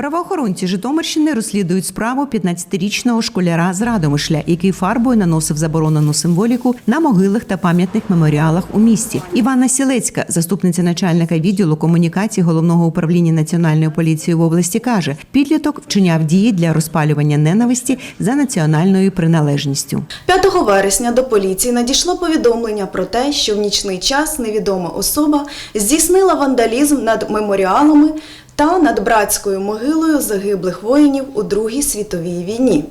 Правоохоронці Житомирщини розслідують справу 15-річного школяра з Радомишля, який фарбою наносив заборонену символіку на могилах та пам'ятних меморіалах у місті. Івана Сілецька, заступниця начальника відділу комунікації головного управління національної поліції в області, каже: підліток вчиняв дії для розпалювання ненависті за національною приналежністю. 5 вересня до поліції надійшло повідомлення про те, що в нічний час невідома особа здійснила вандалізм над меморіалами та над братською могилою загиблих воїнів у Другій світовій війні.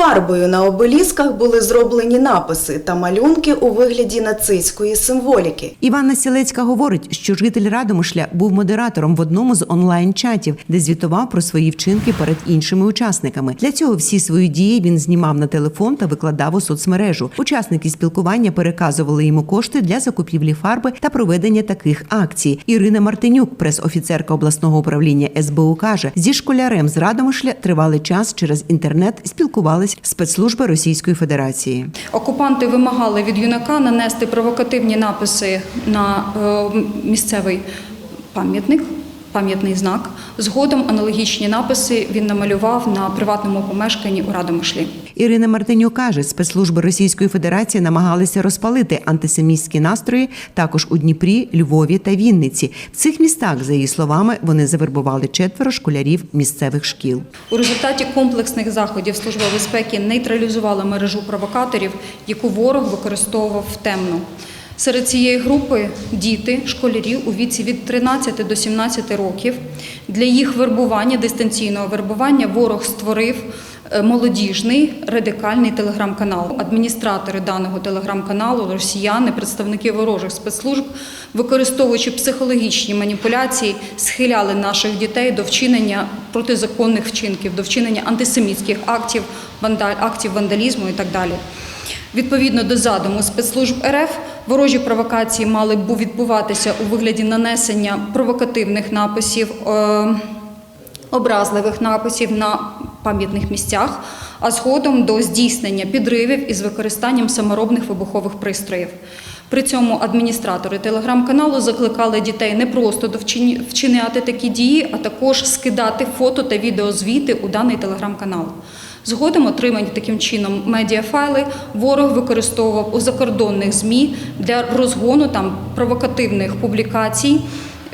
Фарбою на обелісках були зроблені написи та малюнки у вигляді нацистської символіки. Іванна Сілецька говорить, що житель Радомишля був модератором в одному з онлайн-чатів, де звітував про свої вчинки перед іншими учасниками. Для цього всі свої дії він знімав на телефон та викладав у соцмережу. Учасники спілкування переказували йому кошти для закупівлі фарби та проведення таких акцій. Ірина Мартинюк, прес-офіцерка обласного управління СБУ, каже, зі школярем з Радомишля тривалий час через інтернет спілкувались спецслужби Російської Федерації. Окупанти вимагали від юнака нанести провокативні написи на е, місцевий пам'ятник, пам'ятний знак. Згодом аналогічні написи він намалював на приватному помешканні у Радомишлі. Ірина Мартинюк каже, спецслужби Російської Федерації намагалися розпалити антисемітські настрої також у Дніпрі, Львові та Вінниці. В цих містах, за її словами, вони завербували четверо школярів місцевих шкіл. У результаті комплексних заходів Служба безпеки нейтралізувала мережу провокаторів, яку ворог використовував темно. Серед цієї групи діти, школярі у віці від 13 до 17 років. Для їх вербування, дистанційного вербування, ворог створив е, молодіжний радикальний телеграм-канал. Адміністратори даного телеграм-каналу, росіяни, представники ворожих спецслужб, використовуючи психологічні маніпуляції, схиляли наших дітей до вчинення протизаконних вчинків, до вчинення антисемітських актів, актів вандалізму і так далі. Відповідно до задуму спецслужб РФ, ворожі провокації мали б відбуватися у вигляді нанесення провокативних написів, е, образливих написів на пам'ятних місцях, а згодом до здійснення підривів із використанням саморобних вибухових пристроїв. При цьому адміністратори телеграм-каналу закликали дітей не просто до вчиняти такі дії, а також скидати фото та відеозвіти у даний телеграм-канал. Згодом отримані таким чином медіафайли ворог використовував у закордонних ЗМІ для розгону там провокативних публікацій,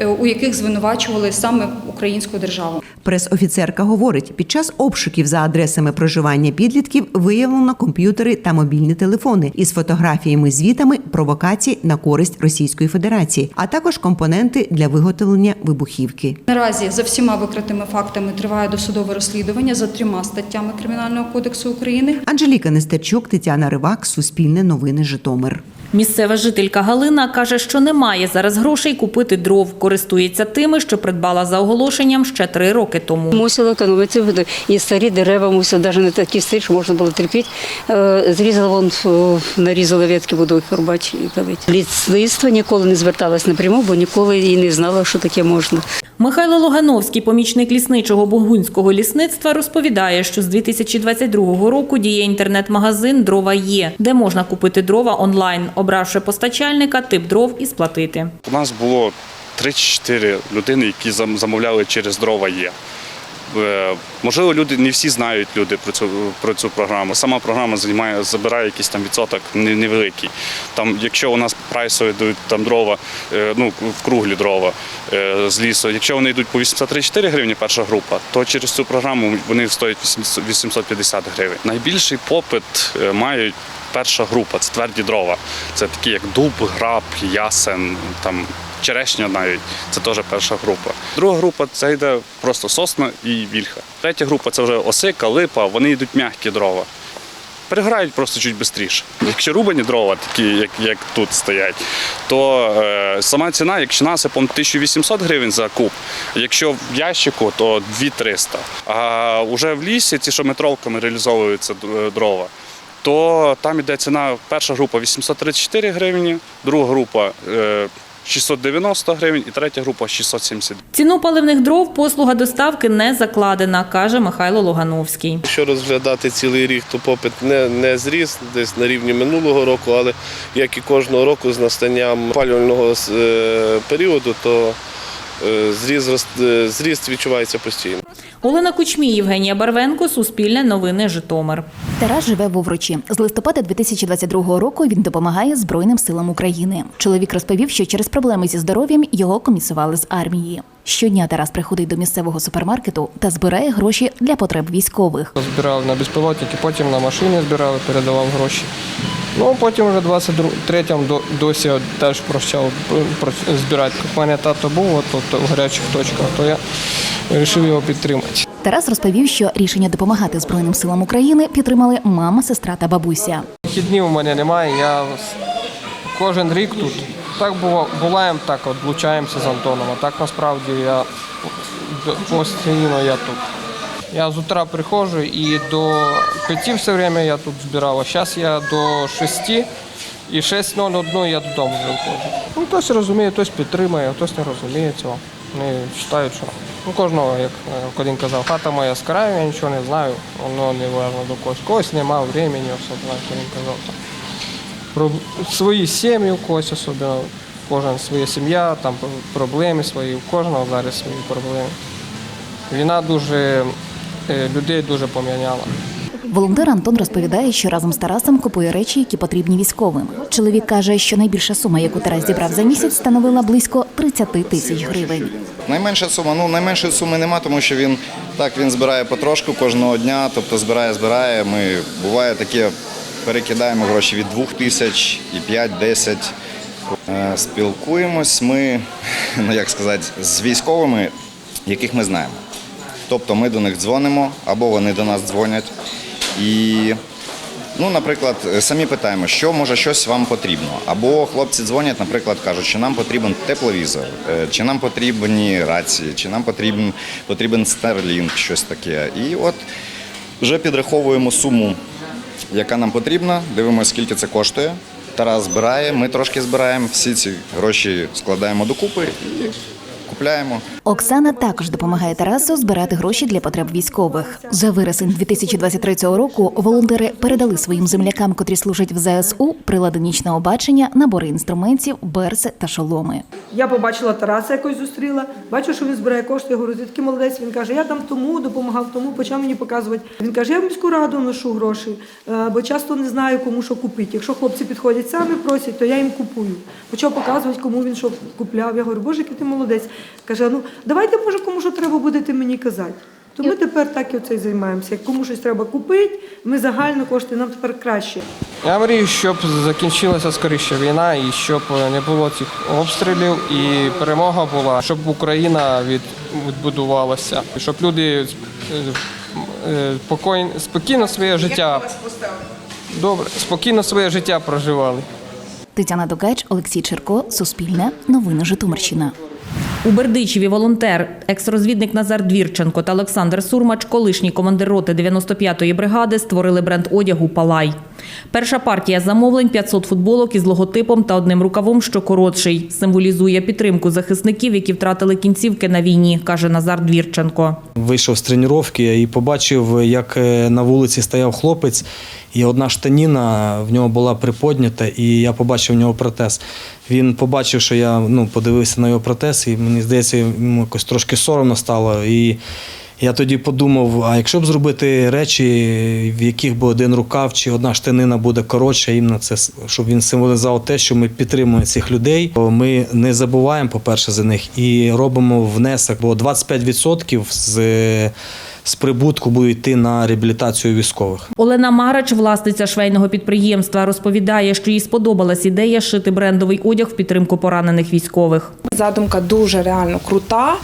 у яких звинувачували саме українську державу. Прес-офіцерка говорить, під час обшуків за адресами проживання підлітків виявлено комп'ютери та мобільні телефони із фотографіями звітами провокацій на користь Російської Федерації, а також компоненти для виготовлення вибухівки. Наразі за всіма викритими фактами триває досудове розслідування за трьома статтями Кримінального кодексу України. Анжеліка Нестерчук, Тетяна Ривак, Суспільне новини Житомир. Місцева жителька Галина каже, що немає зараз грошей купити дров. Користується тими, що придбала за оголошенням ще три роки тому. Мусила економити і старі дерева, мусила навіть не такі старі, що можна було терпіти. Е, Зрізала вон, е, нарізала ветки, буду їх рубати і палити. Лісництво ніколи не зверталась напряму, бо ніколи і не знала, що таке можна. Михайло Логановський, помічник лісничого Бугунського лісництва, розповідає, що з 2022 року діє інтернет-магазин Дрова є, де можна купити дрова онлайн, обравши постачальника, тип дров і сплатити. У нас було 3-4 людини, які замовляли через дрова є. Е, Можливо, люди не всі знають люди про цю про цю програму. Сама програма займає, забирає якийсь там відсоток невеликий. Там, якщо у нас прайсові йдуть там дрова, е, ну в круглі дрова е, з лісу, якщо вони йдуть по 834 гривні, перша група, то через цю програму вони стоять 850 гривень. Найбільший попит мають перша група це тверді дрова. Це такі як дуб, граб, ясен, там черешня навіть. Це теж перша група. Друга група це йде просто сосна і вільха. Третя група це вже осика, липа, вони йдуть м'які дрова. Переграють просто чуть швидше. Якщо рубані дрова, такі, як, як тут стоять, то е, сама ціна, якщо насипом 1800 гривень за куб, якщо в ящику, то 2300. А вже в лісі, ці, що метровками реалізовуються е, дрова, то там іде ціна, перша група 834 гривні, друга група е, 690 гривень і третя група 670 Ціну паливних дров послуга доставки не закладена, каже Михайло Логановський. Якщо розглядати цілий рік, то попит не, не зріс десь на рівні минулого року, але як і кожного року з настанням опалювального е, періоду, то е, зріст, е, зріст відчувається постійно. Олена Кучмій, Євгенія Барвенко, Суспільне новини, Житомир. Тарас живе в Овручі. З листопада 2022 року він допомагає Збройним силам України. Чоловік розповів, що через проблеми зі здоров'ям його комісували з армії. Щодня Тарас приходить до місцевого супермаркету та збирає гроші для потреб військових. Збирав на безпілотники, потім на машини збирав, передавав гроші. Ну, потім вже 23-му до- досі теж прощав про- збирати. У мене тато був от, от, в гарячих точках, то я вирішив його підтримати. Тарас розповів, що рішення допомагати Збройним силам України підтримали мама, сестра та бабуся. Вихіднів у мене немає, я кожен рік тут. Так було, буваємо, так от влучаємося з Антоном, а так насправді я постійно я тут. Я з утра приходжу і до п'яті все время я тут збирав, а зараз я до шести і 6.01 я додому виходжу. Ну, хтось розуміє, хтось підтримує, хтось не розуміє цього. Вони вважають, що ну, кожного, як е, Кодін казав, хата моя з краю, я нічого не знаю, воно не важно до когось. Когось немає времени, особливо, як він казав. Про свої сім'ї у когось особливо, кожен своя сім'я, там проблеми свої, у кожного зараз свої проблеми. Війна дуже е, людей дуже поміняла. Волонтер Антон розповідає, що разом з Тарасом купує речі, які потрібні військовим. Чоловік каже, що найбільша сума, яку Тарас зібрав за місяць, становила близько 30 тисяч гривень. Найменша сума, ну найменшої суми нема, тому що він так він збирає потрошку кожного дня, тобто збирає, збирає. Ми буває таке, перекидаємо гроші від 2 тисяч і 5-10. Е, Спілкуємось ми, ну як сказати, з військовими, яких ми знаємо. Тобто ми до них дзвонимо або вони до нас дзвонять. І Ну, наприклад, самі питаємо, що може щось вам потрібно. Або хлопці дзвонять, наприклад, кажуть, що нам потрібен тепловізор, е, чи нам потрібні рації, чи нам потрібен, потрібен Starlink, щось таке. І от вже підраховуємо суму, яка нам потрібна, дивимося, скільки це коштує. Тарас збирає, ми трошки збираємо, всі ці гроші складаємо докупи і купляємо. Оксана також допомагає Тарасу збирати гроші для потреб військових. За вересень 2023 року волонтери передали своїм землякам, котрі служать в ЗСУ, прилади нічного бачення, набори інструментів, берси та шоломи. Я побачила Тараса якось зустріла, бачу, що він збирає кошти. Я говорю, ти такий молодець. Він каже, я там тому допомагав, тому почав мені показувати. Він каже, я в міську раду ношу гроші, е, бо часто не знаю, кому що купити. Якщо хлопці підходять самі просять, то я їм купую. Почав показувати, кому він що купляв. Я говорю, боже, який ти молодець. Каже, ну давайте, може, кому що треба будете мені казати. То ми тепер так і оце й займаємося. Як кому щось треба купити, ми загально кошти, нам тепер краще. Я мрію, щоб закінчилася скоріше війна і щоб не було цих обстрілів і перемога була, щоб Україна від, відбудувалася, щоб люди е, е, спокійно, спокійно своє життя. Добре, спокійно своє життя проживали. Тетяна Догач, Олексій Черко, Суспільне, Новини Житомирщина. У Бердичеві волонтер, екс-розвідник Назар Двірченко та Олександр Сурмач, колишній командир роти 95-ї бригади, створили бренд одягу Палай. Перша партія замовлень 500 футболок із логотипом та одним рукавом, що коротший. Символізує підтримку захисників, які втратили кінцівки на війні, каже Назар Двірченко. Вийшов з тренування і побачив, як е, на вулиці стояв хлопець, і одна штаніна в нього була приподнята, і я побачив в нього протез. Він побачив, що я ну, подивився на його протез, і мені здається, йому якось трошки соромно стало. І я тоді подумав: а якщо б зробити речі, в яких би один рукав чи одна штанина буде коротша, іменно це щоб він символізував те, що ми підтримуємо цих людей. Ми не забуваємо, по-перше, за них і робимо внесок, бо 25% з, з прибутку буде йти на реабілітацію військових. Олена Марач, власниця швейного підприємства, розповідає, що їй сподобалась ідея шити брендовий одяг в підтримку поранених військових. Задумка дуже реально крута.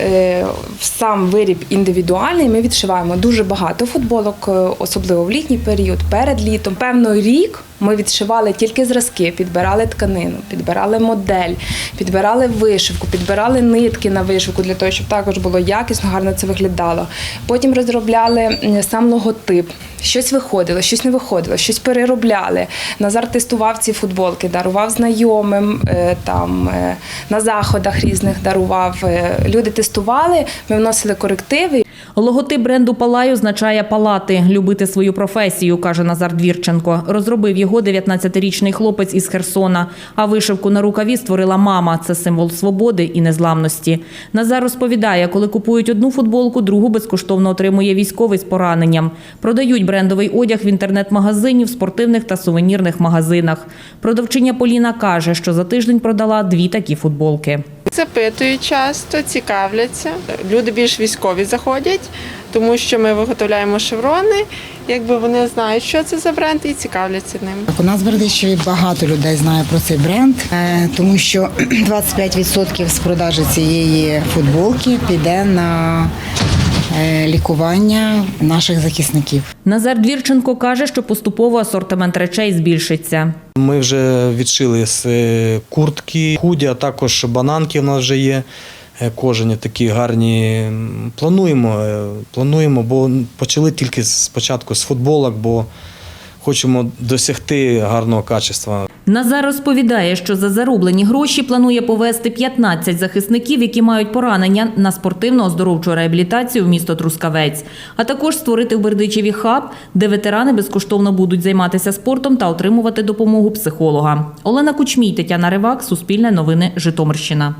Е, Сам виріб індивідуальний. Ми відшиваємо дуже багато футболок, е, особливо в літній період, перед літом. Певний рік ми відшивали тільки зразки, підбирали тканину, підбирали модель, підбирали вишивку, підбирали нитки на вишивку для того, щоб також було якісно, гарно це виглядало. Потім розробляли сам логотип. Щось виходило, щось не виходило, щось переробляли. Назар тестував ці футболки, дарував знайомим е, там е, на заходах різних дарував. Е, Люди тестували, ми вносили корективи. Логотип бренду Палай означає палати, любити свою професію, каже Назар Двірченко. Розробив його 19-річний хлопець із Херсона. А вишивку на рукаві створила мама. Це символ свободи і незламності. Назар розповідає, коли купують одну футболку, другу безкоштовно отримує військовий з пораненням. Продають брендовий одяг в інтернет-магазині, в спортивних та сувенірних магазинах. Продавчиня Поліна каже, що за тиждень продала дві такі футболки. Запитують часто, цікавляться. Люди більш військові заходять, тому що ми виготовляємо шеврони. Якби вони знають, що це за бренд, і цікавляться ним. У нас в Бердичеві багато людей знає про цей бренд, е, тому що 25% з продажі цієї футболки піде на е, лікування наших захисників. Назар Двірченко каже, що поступово асортимент речей збільшиться. Ми вже відшили з е, куртки, худі, а також бананки в нас вже є. Е, Кожені такі гарні. Плануємо, е, плануємо, бо почали тільки спочатку з футболок, бо хочемо досягти гарного качества. Назар розповідає, що за зароблені гроші планує повезти 15 захисників, які мають поранення на спортивно-оздоровчу реабілітацію в місто Трускавець, а також створити в Бердичеві хаб, де ветерани безкоштовно будуть займатися спортом та отримувати допомогу психолога. Олена Кучмій, Тетяна Ривак, Суспільне новини, Житомирщина.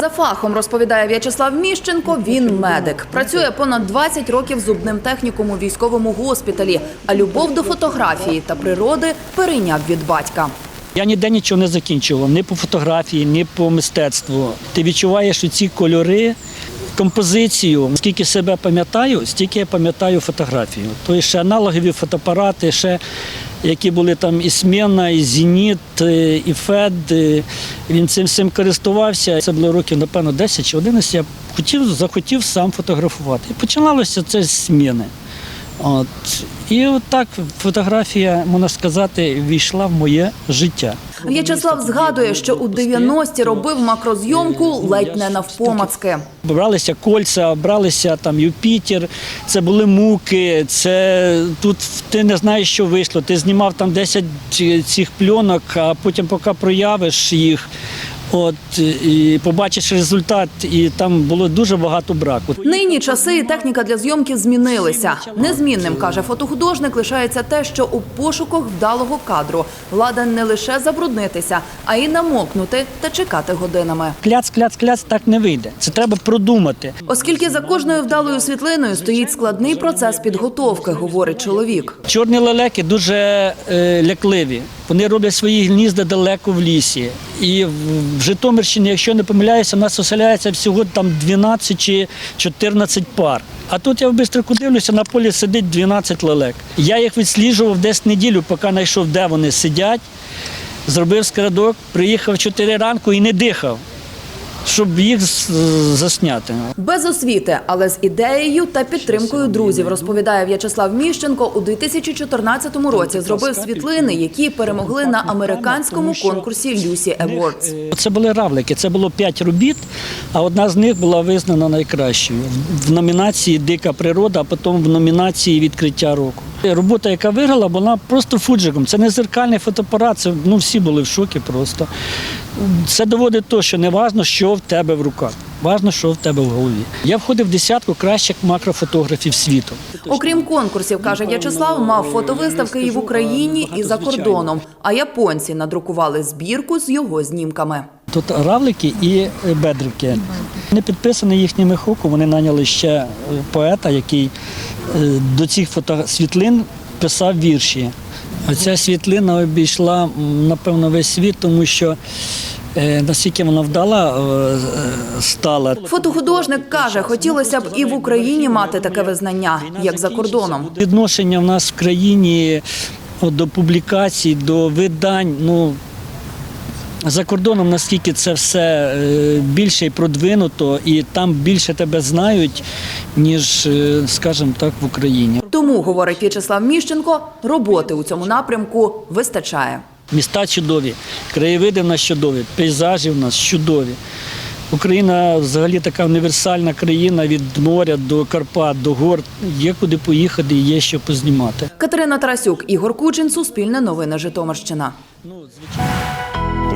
За фахом розповідає В'ячеслав Міщенко. Він медик. Працює понад 20 років зубним техніком у військовому госпіталі. А любов до фотографії та природи перейняв від батька. Я ніде нічого не закінчував, ні по фотографії, ні по мистецтву. Ти відчуваєш ці кольори, композицію. Скільки себе пам'ятаю, стільки я пам'ятаю фотографію. Тобто ще аналогові фотоапарати, ще які були там і Сміна, і Зеніт, е, і Фед. е, Він цим всім користувався. Це було років, напевно, 10 чи 11. Я хотів, захотів сам фотографувати. І починалося це з Сміни. От. І от фотографія, можна сказати, війшла в моє життя. В'ячеслав згадує, що у 90-ті робив макрозйомку ледь не навпомацки. Бралися кольця, бралися там Юпітер, це були муки, це тут ти не знаєш, що вийшло. Ти знімав там 10 цих пленок, а потім поки проявиш їх. От і побачиш результат, і там було дуже багато браку. Нині часи і техніка для зйомки змінилися. Незмінним каже фотохудожник, лишається те, що у пошуках вдалого кадру влада не лише забруднитися, а й намокнути та чекати годинами. Кляц, кляц, кляц так не вийде. Це треба продумати. Оскільки за кожною вдалою світлиною стоїть складний процес підготовки, говорить чоловік. Чорні лелеки дуже е, лякливі. Вони роблять свої гнізда далеко в лісі. І в, Житомирщині, якщо не помиляюся, у нас оселяється всього там 12 чи 14 пар. А тут я в Бистрику дивлюся, на полі сидить 12 лелек. Я їх відсліджував десь неділю, поки знайшов, де вони сидять. Зробив скрадок, приїхав в 4 ранку і не дихав, щоб їх засняти. Без освіти, але з ідеєю та підтримкою друзів, розповідає В'ячеслав Міщенко. У 2014 році зробив світлини, які перемогли на американському конкурсі Люсі Awards. Це були равлики, це було п'ять робіт, а одна з них була визнана найкращою в- в номінації Дика природа, а потім в номінації Відкриття року. Робота, яка виграла, вона просто фуджиком. Це не зеркальний фотоапарат, це ну всі були в шокі просто. Це доводить те, що не важно, що в тебе в руках, важно, що в тебе в голові. Я входив в десятку кращих макрофотографів світу. Окрім конкурсів, каже В'ячеслав, мав фотовиставки і в Україні, і за кордоном. А японці надрукували збірку з його знімками. Тут равлики і е, бедрики. Не підписані їхніми хоку, вони наняли ще е, поета, який е, до цих фото... світлин писав вірші. Оця світлина обійшла, напевно, весь світ, тому що наскільки вона вдала стала. Фотохудожник каже, хотілося б і в Україні мати таке визнання, як за кордоном. Відношення в нас в країні до публікацій, до видань. Ну, за кордоном наскільки це все е, більше і продвинуто, і там більше тебе знають, ніж, е, скажімо так, в Україні. Тому, говорить В'ячеслав Міщенко, роботи у цьому напрямку вистачає. Міста чудові, краєвиди в нас чудові, пейзажі в нас чудові. Україна взагалі така універсальна країна від моря до Карпат, до гор. Є куди поїхати і є що познімати. Катерина Тарасюк, Ігор Кучин, Суспільне новини Житомирщина.